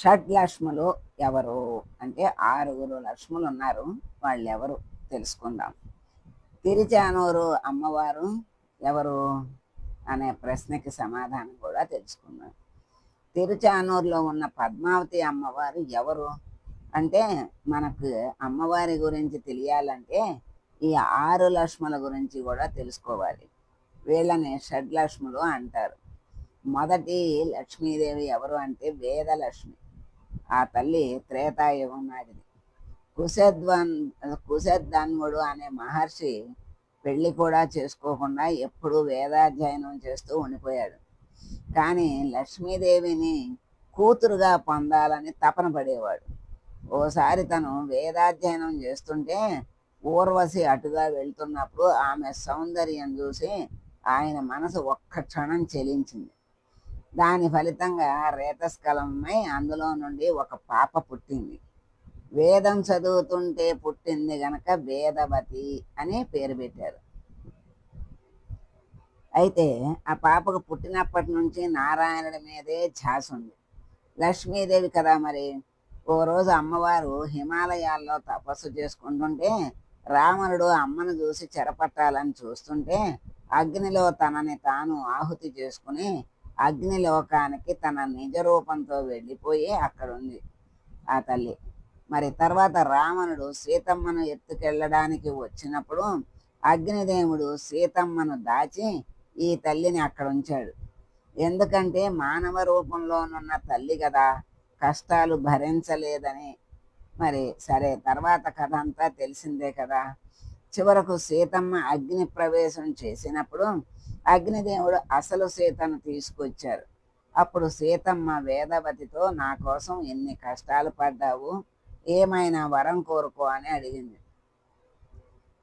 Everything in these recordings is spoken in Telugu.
షడ్లక్ష్ములు ఎవరు? అంటే ఆరుగురు లక్ష్ములు ఉన్నారు వాళ్ళు ఎవరు తెలుసుకుందాం. తిరుచానూరు అమ్మవారు ఎవరు? అనే ప్రశ్నకి సమాధానం కూడా తెలుసుకుందాం. తిరుచానూరులో ఉన్న పద్మావతి అమ్మవారు ఎవరు? అంటే మనకు అమ్మవారి గురించి తెలియాలంటే ఈ ఆరు లక్ష్ముల గురించి కూడా తెలుసుకోవాలి. వీళ్ళని షడ్లక్ష్ములు అంటారు. మొదటి లక్ష్మీదేవి ఎవరు అంటే వేదలక్ష్మి. ఆ తల్లి త్రేతాయుగం నాటిది. కుశధ్వన్ కుశధ్వన్ముడు అనే మహర్షి పెళ్ళి కూడా చేసుకోకుండా ఎప్పుడూ వేదాధ్యయనం చేస్తూ ఉండిపోయాడు. కానీ లక్ష్మీదేవిని కూతురుగా పొందాలని తపన పడేవాడు. ఓసారి తను వేదాధ్యయనం చేస్తుంటే ఊర్వశి అటుగా వెళ్తున్నప్పుడు ఆమె సౌందర్యం చూసి ఆయన మనసు ఒక్క క్షణం చెలించింది. దాని ఫలితంగా రేతస్కలమై అందులో నుండి ఒక పాప పుట్టింది. వేదం చదువుతుంటే పుట్టింది గనక వేదవతి అని పేరు పెట్టారు. అయితే ఆ పాపకు పుట్టినప్పటి నుంచి నారాయణుడి మీదే ధ్యాస ఉంది. లక్ష్మీదేవి కదా మరి? ఓ రోజు అమ్మవారు హిమాలయాల్లో తపస్సు చేసుకుంటుంటే రావణుడు అమ్మను చూసి చెరపట్టాలని చూస్తుంటే అగ్నిలో తనని తాను ఆహుతి చేసుకుని అగ్నిలోకానికి తన నిజ రూపంతో వెళ్ళిపోయి అక్కడ ఉంది ఆ తల్లి. మరి తర్వాత రావణుడు సీతమ్మను ఎత్తుకెళ్ళడానికి వచ్చినప్పుడు అగ్నిదేవుడు సీతమ్మను దాచి ఈ తల్లిని అక్కడ ఉంచాడు ఎందుకంటే మానవ రూపంలోనున్న తల్లి కదా కష్టాలు భరించలేదని. మరి సరే తర్వాత కథ అంతా తెలిసిందే కదా. చివరకు సీతమ్మ అగ్ని ప్రవేశం చేసినప్పుడు అగ్నిదేవుడు అసలు సీతను తీసుకొచ్చారు. అప్పుడు సీతమ్మ వేదవతితో నా కోసం ఎన్ని కష్టాలు పడ్డావు ఏమైనా వరం కోరుకో అని అడిగింది.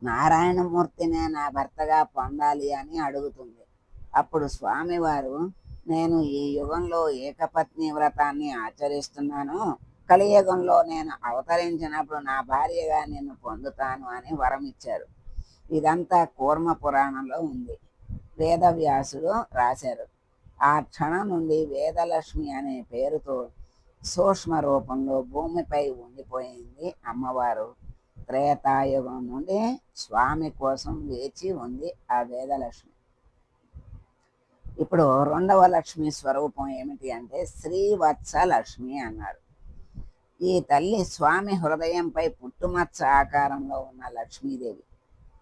నారాయణమూర్తినే నా భర్తగా పొందాలి అని అడుగుతుంది. అప్పుడు స్వామివారు నేను ఈ యుగంలో ఏకపత్ని వ్రతాన్ని ఆచరిస్తున్నాను. కలియుగంలో నేను అవతరించినప్పుడు నా భార్యగా నిన్ను పొందుతాను అని వరం ఇచ్చారు. ఇదంతా కూర్మ పురాణంలో ఉంది. వేదవ్యాసుడు రాశారు. ఆ క్షణం నుండి వేదలక్ష్మి అనే పేరుతో సూక్ష్మ రూపంలో భూమిపై ఉండిపోయింది అమ్మవారు. త్రేతాయుగం నుండి స్వామి కోసం వేచి ఉంది ఆ వేదలక్ష్మి. ఇప్పుడు రెండవ లక్ష్మి స్వరూపం ఏమిటి అంటే శ్రీవత్స లక్ష్మి అన్నారు. ఈ తల్లి స్వామి హృదయంపై పుట్టుమచ్చ ఆకారంలో ఉన్న లక్ష్మీదేవి.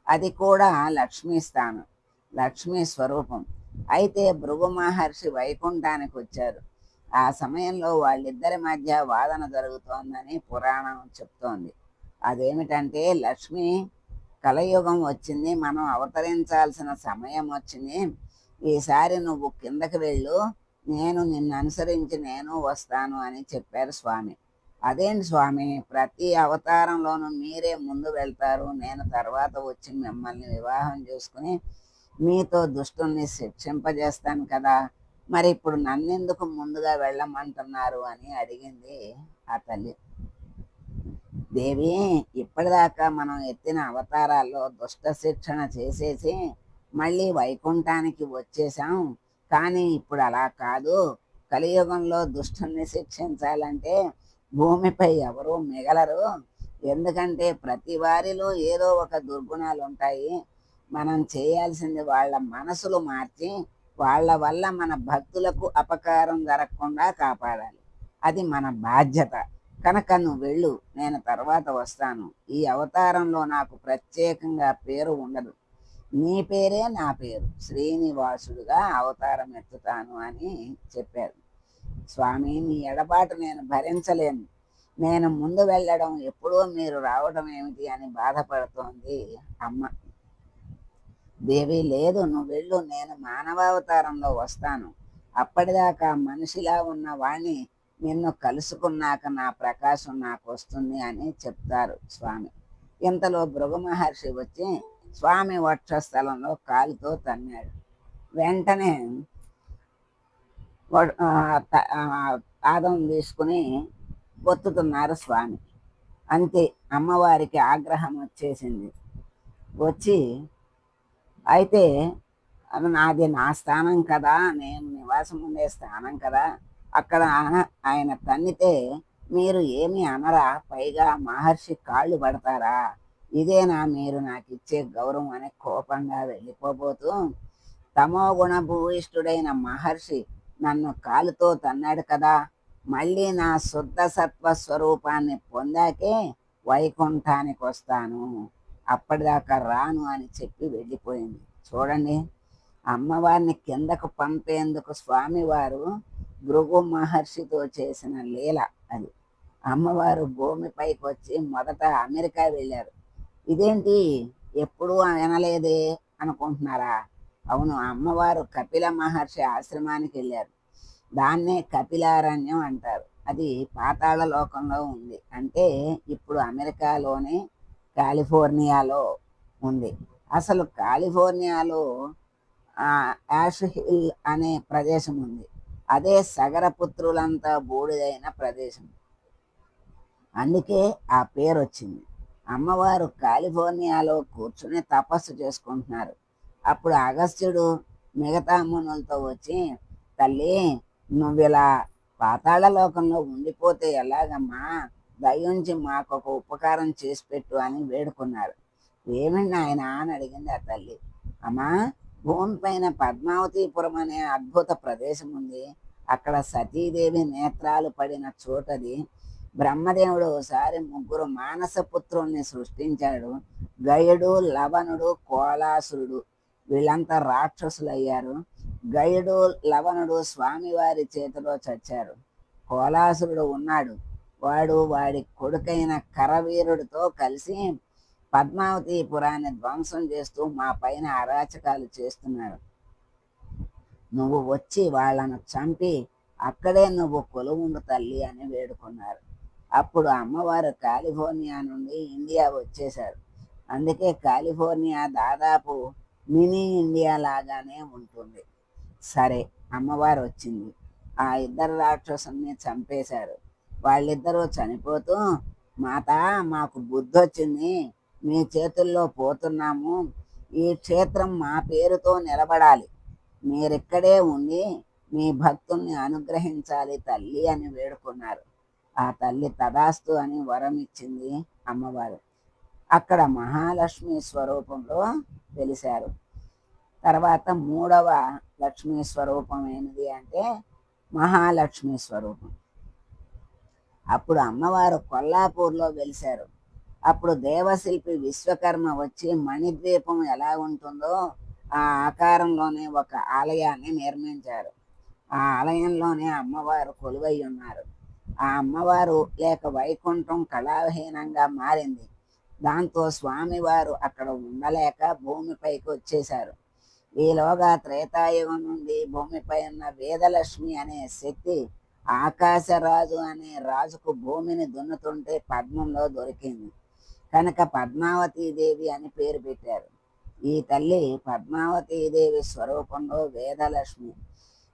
అది కూడా లక్ష్మీ స్థానం లక్ష్మీ స్వరూపం. అయితే భృగు మహర్షి వైకుంఠానికి వచ్చారు. ఆ సమయంలో వాళ్ళిద్దరి మధ్య వాదన జరుగుతోందని పురాణం చెప్తోంది. అదేమిటంటే లక్ష్మి కలయుగం వచ్చింది మనం అవతరించాల్సిన సమయం వచ్చింది. ఈసారి నువ్వు కిందకి వెళ్ళు నేను నిన్ను అనుసరించి నేను వస్తాను అని చెప్పారు స్వామి. అదేంటి స్వామి? ప్రతి అవతారంలోనూ మీరే ముందు వెళ్తారు. నేను తర్వాత వచ్చి మిమ్మల్ని వివాహం చేసుకుని మీతో దుష్టుల్ని శిక్షింపజేస్తాను కదా. మరి ఇప్పుడు నన్నెందుకు ముందుగా వెళ్ళమంటున్నారు అని అడిగింది ఆ తల్లి. దేవి ఇప్పటిదాకా మనం ఎత్తిన అవతారాల్లో దుష్ట శిక్షణ చేసేసి మళ్ళీ వైకుంఠానికి వచ్చేసాం కానీ ఇప్పుడు అలా కాదు. కలియుగంలో దుష్టుల్ని శిక్షించాలంటే భూమిపై ఎవరూ మిగలరు. ఎందుకంటే ప్రతి వారిలో ఏదో ఒక దుర్గుణాలు ఉంటాయి మనం చేయాల్సింది వాళ్ళ మనసులు మార్చి వాళ్ళ వల్ల మన భక్తులకు అపకారం జరగకుండా కాపాడాలి. అది మన బాధ్యత. కనుక నువ్వు వెళ్ళు నేను తర్వాత వస్తాను. ఈ అవతారంలో నాకు ప్రత్యేకంగా పేరు ఉండదు. నీ పేరే నా పేరు. శ్రీనివాసుడుగా అవతారం ఎత్తుతాను అని చెప్పారు. స్వామి నీ ఎడబాటు నేను భరించలేను. నేను ముందు వెళ్ళడం ఎప్పుడూ మీరు రావడం ఏమిటి అని బాధపడుతోంది అమ్మ. దేవి లేదు నువ్వు వెళ్ళు నేను మానవావతారంలో వస్తాను. అప్పటిదాకా మనిషిలా ఉన్న వాణ్ణి నిన్ను కలుసుకున్నాక నా ప్రకాశం నాకు వస్తుంది అని చెప్తారు స్వామి. ఇంతలో భృగు మహర్షి వచ్చి స్వామి వక్షస్థలంలో కాలుతో తన్నాడు. వెంటనే పాదం తీసుకుని ఒత్తుతున్నారు స్వామి. అంతే అమ్మవారికి ఆగ్రహం వచ్చేసింది. వచ్చి అయితే అది నాది నా స్థానం కదా నేను నివాసం ఉండే స్థానం కదా అక్కడ ఆయన తన్నితే మీరు ఏమి అనరా పైగా మహర్షి కాళ్ళు పడతారా? ఇదేనా మీరు నాకు ఇచ్చే గౌరవం అనే కోపంగా వెళ్ళిపోబోతూ తమో గుణ భూయిష్ఠుడైన మహర్షి నన్ను కాలుతో తన్నాడు కదా. మళ్ళీ నా శుద్ధ సత్వ స్వరూపాన్ని పొందాకే వైకుంఠానికి వస్తాను అప్పటిదాకా రాను అని చెప్పి వెళ్ళిపోయింది. చూడండి అమ్మవారిని కిందకు పంపేందుకు స్వామివారు భృగు మహర్షితో చేసిన లీల అది. అమ్మవారు భూమిపైకి వచ్చి మొదట అమెరికా వెళ్ళారు. ఇదేంటి? ఎప్పుడూ వినలేదే అనుకుంటున్నారా? అవును అమ్మవారు కపిల మహర్షి ఆశ్రమానికి వెళ్ళారు. దాన్నే కపిలారణ్యం అంటారు. అది పాతాళ లోకంలో ఉంది. అంటే ఇప్పుడు అమెరికాలోనే కాలిఫోర్నియాలో ఉంది. అసలు కాలిఫోర్నియాలో యాష్ హిల్ అనే ప్రదేశం ఉంది. అదే సగరపుత్రులంతా బూడిదైన ప్రదేశం. అందుకే ఆ పేరు వచ్చింది అమ్మవారు కాలిఫోర్నియాలో కూర్చుని తపస్సు చేసుకుంటున్నారు. అప్పుడు అగస్త్యుడు మిగతా మునులతో వచ్చి తల్లి నువ్వు ఇలా పాతాళ లోకంలో ఉండిపోతే ఎలాగమ్మా? దయించి మాకు ఒక ఉపకారం చేసి పెట్టు అని వేడుకున్నారు. ఏమండి ఆయన అని అడిగింది ఆ తల్లి. అమ్మా భూమి పైన పద్మావతిపురం అనే అద్భుత ప్రదేశం ఉంది. అక్కడ సతీదేవి నేత్రాలు పడిన చోటది. బ్రహ్మదేవుడు ఒకసారి ముగ్గురు మానస పుత్రుల్ని సృష్టించాడు. గయుడు లవణుడు కోలాసురుడు. వీళ్ళంతా రాక్షసులు అయ్యారు గయుడు లవణుడు స్వామివారి చేతిలో చచ్చారు. కోలాసురుడు ఉన్నాడు. వాడు వాడి కొడుకైన కరవీరుడితో కలిసి పద్మావతి పురాన్ని ధ్వంసం చేస్తూ మా పైన అరాచకాలు చేస్తున్నాడు నువ్వు వచ్చి వాళ్ళను చంపి అక్కడే నువ్వు కొలువుండు తల్లి అని వేడుకున్నారు. అప్పుడు అమ్మవారు కాలిఫోర్నియా నుండి ఇండియా వచ్చేశారు. అందుకే కాలిఫోర్నియా దాదాపు మినీ ఇండియా లాగానే ఉంటుంది. సరే అమ్మవారు వచ్చింది ఆ ఇద్దరు రాక్షసుల్ని చంపేశారు. వాళ్ళిద్దరూ చనిపోతూ మాత మాకు బుద్ధి వచ్చింది మీ చేతుల్లో పోతున్నాము. ఈ క్షేత్రం మా పేరుతో నిలబడాలి. మీరిక్కడే ఉండి మీ భక్తుల్ని అనుగ్రహించాలి తల్లి అని వేడుకున్నారు. ఆ తల్లి తదాస్తు అని వరం ఇచ్చింది అమ్మవారు. అక్కడ మహాలక్ష్మి స్వరూపంలో వెలిశారు తర్వాత మూడవ లక్ష్మీ స్వరూపం ఏంటి అంటే మహాలక్ష్మి స్వరూపం. అప్పుడు అమ్మవారు కొల్లాపూర్లో వెలిశారు. అప్పుడు దేవశిల్పి విశ్వకర్మ వచ్చి మణిద్వీపం ఎలా ఉంటుందో ఆ ఆకారంలోనే ఒక ఆలయాన్ని నిర్మించారు. ఆ ఆలయంలోనే అమ్మవారు కొలువై ఉన్నారు. ఆ అమ్మవారు లేక వైకుంఠం కళాహీనంగా మారింది. దాంతో స్వామివారు అక్కడ ఉండలేక భూమిపైకి వచ్చేశారు. ఈలోగా త్రేతాయుగం నుండి భూమిపై ఉన్న వేదలక్ష్మి అనే శక్తి ఆకాశరాజు అనే రాజుకు భూమిని దున్నుతుంటే పద్మంలో దొరికింది. కనుక పద్మావతీదేవి అని పేరు పెట్టారు. ఈ తల్లి పద్మావతీదేవి స్వరూపంలో వేదలక్ష్మి.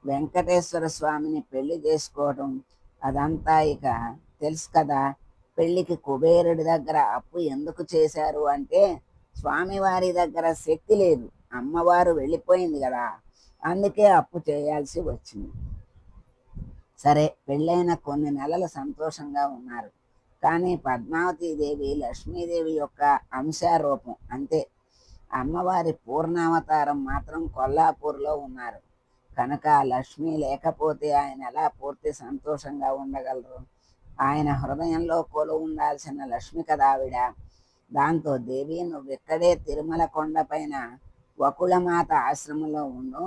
వెంకటేశ్వర స్వామిని పెళ్ళి చేసుకోవడం అదంతా ఇక తెలుసు కదా. పెళ్ళికి కుబేరుడి దగ్గర అప్పు ఎందుకు చేశారు అంటే స్వామివారి దగ్గర శక్తి లేదు. అమ్మవారు వెళ్ళిపోయింది కదా. అందుకే అప్పు చేయాల్సి వచ్చింది. సరే పెళ్ళైన కొన్ని నెలలు సంతోషంగా ఉన్నారు. కానీ పద్మావతీదేవి లక్ష్మీదేవి యొక్క అంశారూపం అంతే. అమ్మవారి పూర్ణావతారం మాత్రం కొల్లాపూర్లో ఉన్నారు. కనుక లక్ష్మి లేకపోతే ఆయన ఎలా పూర్తి సంతోషంగా ఉండగలరు? ఆయన హృదయంలో కొలు ఉండాల్సిన లక్ష్మి కదావిడ దాంతో దేవి నువ్వు ఇక్కడే తిరుమల కొండపైన వకుళమాత ఆశ్రమంలో ఉండు.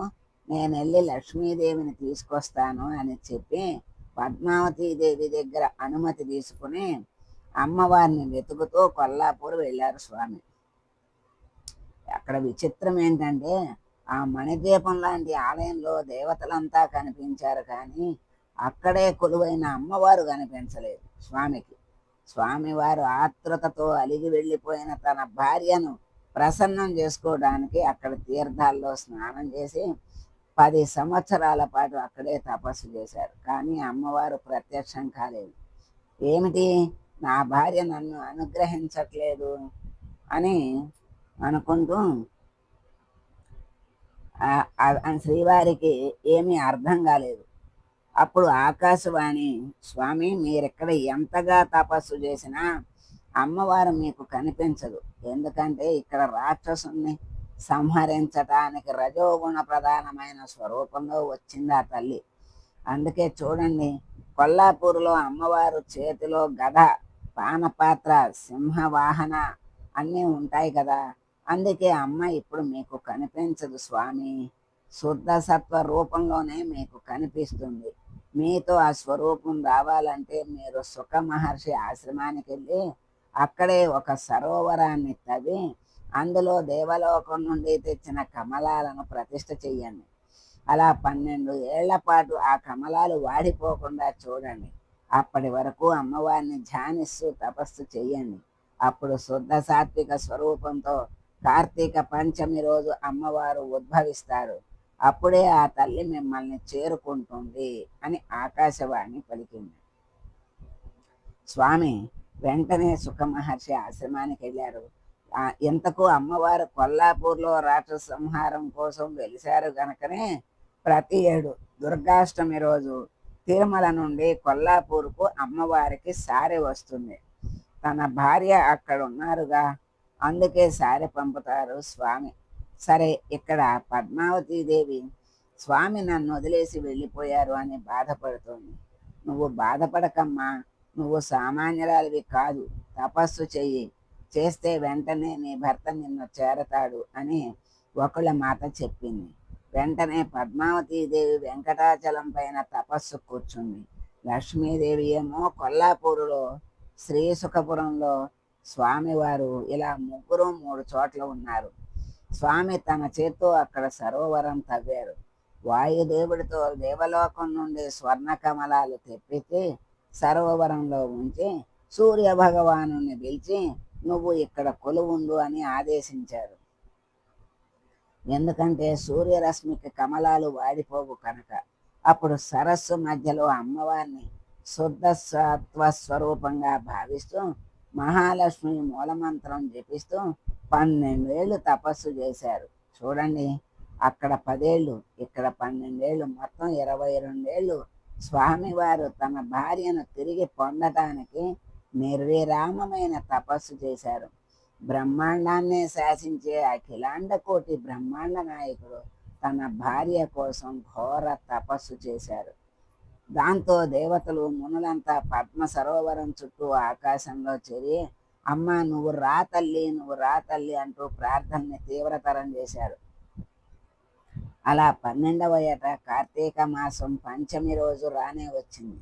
నేను వెళ్ళి లక్ష్మీదేవిని తీసుకొస్తాను అని చెప్పి పద్మావతీదేవి దగ్గర అనుమతి తీసుకుని అమ్మవారిని వెతుకుతూ కొల్లాపూర్ వెళ్ళారు స్వామి. అక్కడ విచిత్రం ఏంటంటే ఆ మణిదీపం లాంటి ఆలయంలో దేవతలంతా కనిపించారు కానీ అక్కడే కొలువైన అమ్మవారు కనిపించలేదు స్వామికి. స్వామివారు ఆత్రుతతో అలిగి వెళ్ళిపోయిన తన భార్యను ప్రసన్నం చేసుకోవడానికి అక్కడ తీర్థాల్లో స్నానం చేసి పది సంవత్సరాల పాటు అక్కడే తపస్సు చేశారు. కానీ అమ్మవారు ప్రత్యక్షం కాలేదు. ఏమిటి? నా భార్య నన్ను అనుగ్రహించట్లేదు అని అనుకుంటూ శ్రీవారికి ఏమీ అర్థం కాలేదు. అప్పుడు ఆకాశవాణి స్వామి మీరెక్కడ ఎంతగా తపస్సు చేసినా అమ్మవారు మీకు కనిపించదు. ఎందుకంటే ఇక్కడ రాక్షసుని సంహరించటానికి రజోగుణ ప్రధానమైన స్వరూపంలో వచ్చింది ఆ తల్లి? అందుకే చూడండి కొల్లాపూర్లో అమ్మవారు చేతిలో గద పానపాత్ర సింహవాహన అన్నీ ఉంటాయి కదా. అందుకే అమ్మ ఇప్పుడు మీకు కనిపించదు స్వామి. శుద్ధ సత్వ రూపంలోనే మీకు కనిపిస్తుంది. మీతో ఆ స్వరూపం రావాలంటే మీరు సుఖ మహర్షి ఆశ్రమానికి వెళ్ళి అక్కడే ఒక సరోవరాన్ని తవ్వి అందులో దేవలోకం నుండి తెచ్చిన కమలాలను ప్రతిష్ఠ చెయ్యండి. అలా పన్నెండు ఏళ్ళ పాటు ఆ కమలాలు వాడిపోకుండా చూడండి. అప్పటి వరకు అమ్మవారిని ధ్యానిస్తూ తపస్సు చెయ్యండి. అప్పుడు శుద్ధ సాత్విక స్వరూపంతో కార్తీక పంచమి రోజు అమ్మవారు ఉద్భవిస్తారు. అప్పుడే ఆ తల్లి మిమ్మల్ని చేరుకుంటుంది అని ఆకాశవాణి పలికింది. స్వామి వెంటనే సుఖమహర్షి ఆశ్రమానికి వెళ్ళారు. ఇంతకు అమ్మవారు కొల్లాపూర్లో రాక్షస సంహారం కోసం వెలిశారు గనకనే ప్రతి ఏడు దుర్గాష్టమి రోజు తిరుమల నుండి కొల్లాపూర్కు అమ్మవారికి సారి వస్తుంది. తన భార్య అక్కడ ఉన్నారుగా అందుకే సారి పంపుతారు స్వామి. సరే ఇక్కడ పద్మావతీదేవి స్వామి నన్ను వదిలేసి వెళ్ళిపోయారు అని బాధపడుతోంది. నువ్వు బాధపడకమ్మా నువ్వు సామాన్యురాలివి కాదు తపస్సు చెయ్యి. చేస్తే వెంటనే నీ భర్త నిన్ను చేరతాడు అని ఒకళ్ళ మాట చెప్పింది. వెంటనే పద్మావతీదేవి వెంకటాచలం పైన తపస్సు కూర్చుంది. లక్ష్మీదేవి ఏమో కొల్లాపూరులో శ్రీసుఖపురంలో స్వామివారు ఇలా ముగ్గురు మూడు చోట్ల ఉన్నారు. స్వామి తన చేత్తో అక్కడ సరోవరం తవ్వారు. వాయుదేవుడితో దేవలోకం నుండి స్వర్ణ కమలాలు తెప్పించి సరోవరంలో ఉంచి సూర్య భగవాను పిలిచి నువ్వు ఇక్కడ కొలువుండు అని ఆదేశించారు. ఎందుకంటే సూర్యరశ్మికి కమలాలు వాడిపోవు కనుక. అప్పుడు సరస్సు మధ్యలో అమ్మవారిని శుద్ధ సత్వ స్వరూపంగా భావిస్తూ మహాలక్ష్మి మూలమంత్రం జపిస్తూ పన్నెండేళ్ళు తపస్సు చేశారు. చూడండి అక్కడ పదేళ్ళు ఇక్కడ పన్నెండేళ్ళు మొత్తం ఇరవై రెండేళ్ళు స్వామివారు తన భార్యను తిరిగి పొందటానికి నిర్విరామమైన తపస్సు చేశారు. బ్రహ్మాండాన్నే శాసించే అఖిలాండ కోటి బ్రహ్మాండ నాయకుడు తన భార్య కోసం ఘోర తపస్సు చేశారు. దాంతో దేవతలు మునులంతా పద్మ సరోవరం చుట్టూ ఆకాశంలో చేరి అమ్మ నువ్వు రా తల్లి నువ్వు రా తల్లి అంటూ ప్రార్థనని తీవ్రతరం చేశారు అలా పన్నెండవ ఏట కార్తీక మాసం పంచమి రోజు రానే వచ్చింది.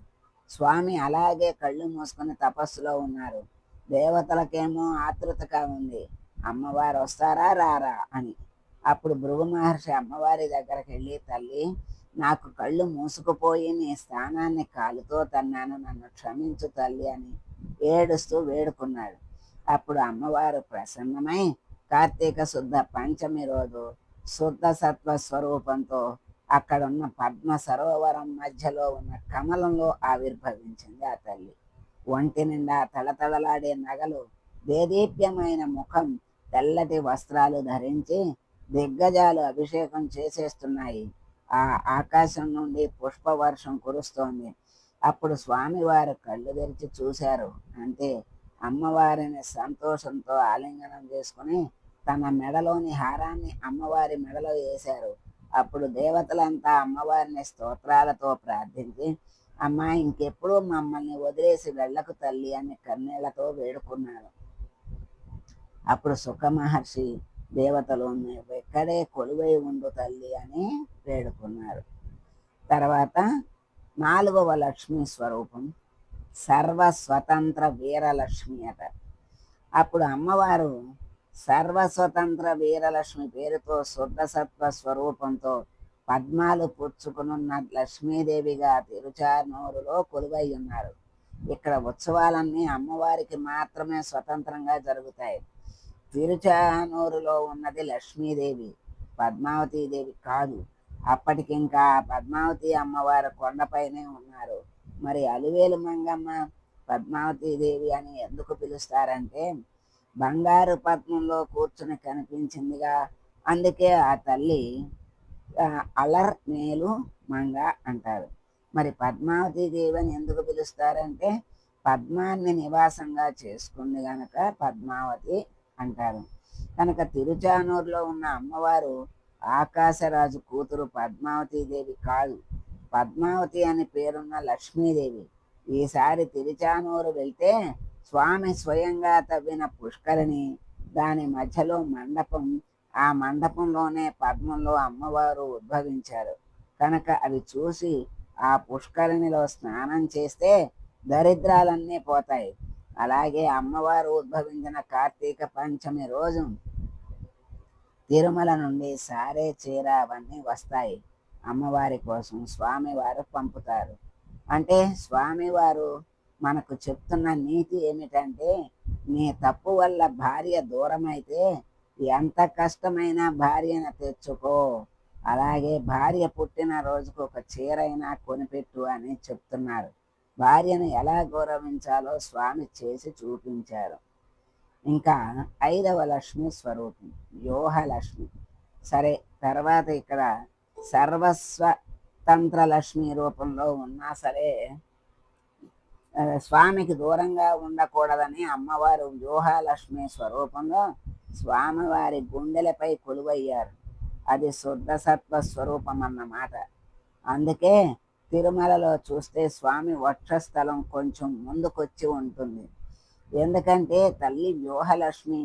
స్వామి అలాగే కళ్ళు మూసుకుని తపస్సులో ఉన్నారు. దేవతలకేమో ఆతృతగా ఉంది. అమ్మవారు వస్తారా రారా అని. అప్పుడు భృగు మహర్షి అమ్మవారి దగ్గరికి వెళ్ళి తల్లి నాకు కళ్ళు మూసుకుపోయి నీ స్థానాన్ని కాలుతో తన్నాను. నన్ను క్షమించు తల్లి అని ఏడుస్తూ వేడుకున్నాడు. అప్పుడు అమ్మవారు ప్రసన్నమై కార్తీక శుద్ధ పంచమి రోజు శుద్ధ సత్వ స్వరూపంతో అక్కడున్న పద్మ సరోవరం మధ్యలో ఉన్న కమలంలో ఆవిర్భవించింది ఆ తల్లి. ఒంటి నిండా తళతళలాడే నగలు దేదీప్యమైన ముఖం తెల్లటి వస్త్రాలు ధరించి దిగ్గజాలు అభిషేకం చేసేస్తున్నాయి. ఆ ఆకాశం నుండి పుష్పవర్షం కురుస్తోంది. అప్పుడు స్వామివారు కళ్ళు తెరిచి చూశారు. అంటే అమ్మవారిని సంతోషంతో ఆలింగనం చేసుకుని తన మెడలోని హారాన్ని అమ్మవారి మెడలో వేశారు. అప్పుడు దేవతలంతా అమ్మవారిని స్తోత్రాలతో ప్రార్థించి అమ్మ ఇంకెప్పుడు మమ్మల్ని వదిలేసి వెళ్ళకు తల్లి అని కన్నీళ్ళతో వేడుకున్నారు. అప్పుడు సుఖ మహర్షి దేవతలు "నీవు ఇక్కడే కొలువై ఉండు తల్లి అని వేడుకున్నారు. తర్వాత నాలుగవ లక్ష్మీ స్వరూపం సర్వ స్వతంత్ర వీరలక్ష్మి అట. అప్పుడు అమ్మవారు సర్వస్వతంత్ర వీరలక్ష్మి పేరుతో శుద్ధ సత్వ స్వరూపంతో పద్మాలు పుచ్చుకునున్న లక్ష్మీదేవిగా తిరుచానూరులో కొలువై ఉన్నారు. ఇక్కడ ఉత్సవాలన్నీ అమ్మవారికి మాత్రమే స్వతంత్రంగా జరుగుతాయి. తిరుచానూరులో ఉన్నది లక్ష్మీదేవి పద్మావతీదేవి కాదు. అప్పటికింకా పద్మావతి అమ్మవారు కొండపైనే ఉన్నారు. మరి అలివేలు మంగమ్మ పద్మావతీదేవి అని ఎందుకు పిలుస్తారంటే బంగారు పద్మంలో కూర్చుని కనిపించిందిగా. అందుకే ఆ తల్లి అలర్ మేలు మంగ అంటారు. మరి పద్మావతి దేవి అని ఎందుకు పిలుస్తారంటే పద్మాన్ని నివాసంగా చేసుకుంది గనక పద్మావతి అంటారు. కనుక తిరుచానూరులో ఉన్న అమ్మవారు ఆకాశరాజు కూతురు పద్మావతి దేవి కాదు. పద్మావతి అని పేరున్న లక్ష్మీదేవి ఈసారి తిరుచానూరు వెళ్తే స్వామి స్వయంగా తవ్విన పుష్కరిణి దాని మధ్యలో మండపం ఆ మండపంలోనే పద్మంలో అమ్మవారు ఉద్భవించారు. కనుక అవి చూసి ఆ పుష్కరిణిలో స్నానం చేస్తే దరిద్రాలన్నీ పోతాయి. అలాగే అమ్మవారు ఉద్భవించిన కార్తీక పంచమి రోజు తిరుమల నుండి సారే చీర అవన్నీ వస్తాయి. అమ్మవారి కోసం స్వామివారు పంపుతారు. అంటే స్వామివారు మనకు చెప్తున్న నీతి ఏమిటంటే నీ తప్పు వల్ల భార్య దూరమైతే ఎంత కష్టమైనా భార్యను తెచ్చుకో. అలాగే భార్య పుట్టిన రోజుకు ఒక చీరైనా కొనిపెట్టు అని చెప్తున్నారు. భార్యను ఎలా గౌరవించాలో స్వామి చేసి చూపించారు. ఇంకా ఐదవ లక్ష్మి స్వరూపం యోహలక్ష్మి సరే తర్వాత ఇక్కడ సర్వస్వ తంత్రలక్ష్మి రూపంలో ఉన్నా సరే స్వామికి దూరంగా ఉండకూడదని అమ్మవారు వ్యూహాలక్ష్మి స్వరూపంలో స్వామివారి గుండెలపై కొలువయ్యారు. అది శుద్ధ సత్వ స్వరూపం అన్నమాట అందుకే తిరుమలలో చూస్తే స్వామి వక్షస్థలం కొంచెం ముందుకొచ్చి ఉంటుంది. ఎందుకంటే తల్లి వ్యూహలక్ష్మి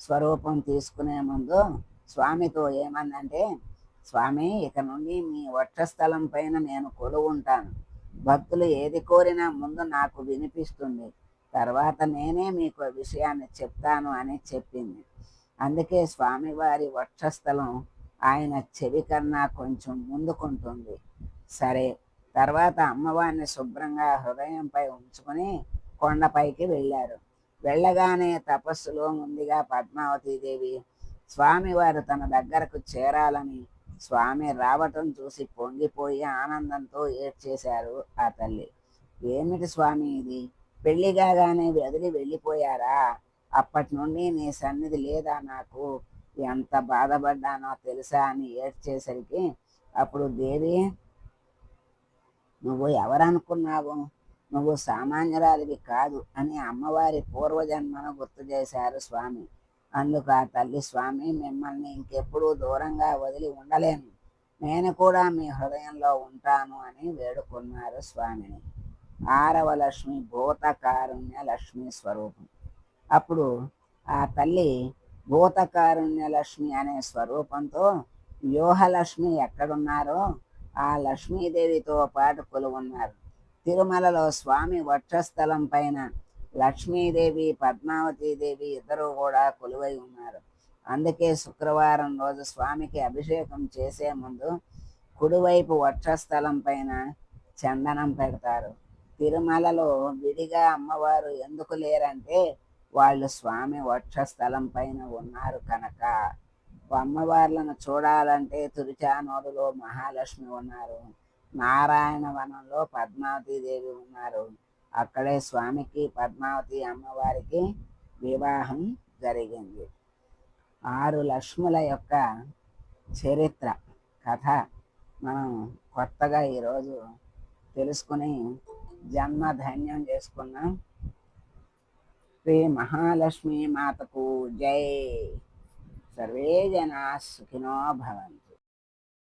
స్వరూపం తీసుకునే ముందు స్వామితో ఏమందంటే స్వామి ఇక నుండి మీ వక్షస్థలం పైన నేను కొలువుంటాను. భక్తులు ఏది కోరినా ముందు నాకు వినిపిస్తుంది. తర్వాత నేనే మీకు విషయాన్ని చెప్తాను అని చెప్పింది. అందుకే స్వామివారి వక్షస్థలం ఆయన చెవి కన్నా కొంచెం ముందుకుంటుంది. సరే తర్వాత అమ్మవారిని శుభ్రంగా హృదయంపై ఉంచుకొని కొండపైకి వెళ్ళారు. వెళ్ళగానే తపస్సులో ముందుగా పద్మావతీదేవి స్వామివారు తన దగ్గరకు చేరాలని స్వామి రావటం చూసి పొంగిపోయి ఆనందంతో ఏడ్చేశారు ఆ తల్లి. ఏమిటి స్వామి ఇది? పెళ్ళి కాగానే వదిలి వెళ్ళిపోయారా? అప్పటి నుండి నీ సన్నిధి లేదా నాకు? ఎంత బాధపడ్డానో తెలుసా? అని ఏడ్చేసరికి అప్పుడు దేవి నువ్వు ఎవరనుకున్నావు? నువ్వు సామాన్యురాలివి కాదు అని అమ్మవారి పూర్వజన్మను గుర్తు చేశారు స్వామి. అందుకు ఆ తల్లి స్వామి మిమ్మల్ని ఇంకెప్పుడూ దూరంగా వదిలి ఉండలేను. నేను కూడా మీ హృదయంలో ఉంటాను అని వేడుకున్నారు స్వామిని. ఆరవ లక్ష్మి భూత కారుణ్య లక్ష్మి స్వరూపం. అప్పుడు ఆ తల్లి భూత కారుణ్య లక్ష్మి అనే స్వరూపంతో వ్యూహలక్ష్మి ఎక్కడున్నారో ఆ లక్ష్మీదేవితో పాటు కొలువున్నారు. తిరుమలలో స్వామి వక్షస్థలం పైన లక్ష్మీదేవి పద్మావతీదేవి ఇద్దరు కూడా కొలువై ఉన్నారు. అందుకే శుక్రవారం రోజు స్వామికి అభిషేకం చేసే ముందు కుడివైపు వక్షస్థలం పైన చందనం పెడతారు. తిరుమలలో విడిగా అమ్మవారు ఎందుకు లేరంటే వాళ్ళు స్వామి వక్షస్థలం పైన ఉన్నారు కనుక. అమ్మవార్లను చూడాలంటే తిరుచానోడులో మహాలక్ష్మి ఉన్నారు. నారాయణ వనంలో పద్మావతి దేవి ఉన్నారు. అక్కడే స్వామికి పద్మావతి అమ్మవారికి వివాహం జరిగింది. ఆరు లక్ష్ముల యొక్క చరిత్ర కథ మనం కొత్తగా ఈరోజు తెలుసుకుని జన్మ ధన్యం చేసుకున్నాం. శ్రీ మహాలక్ష్మి మాతకు జై. సర్వే జనా సుఖినో భవంతు.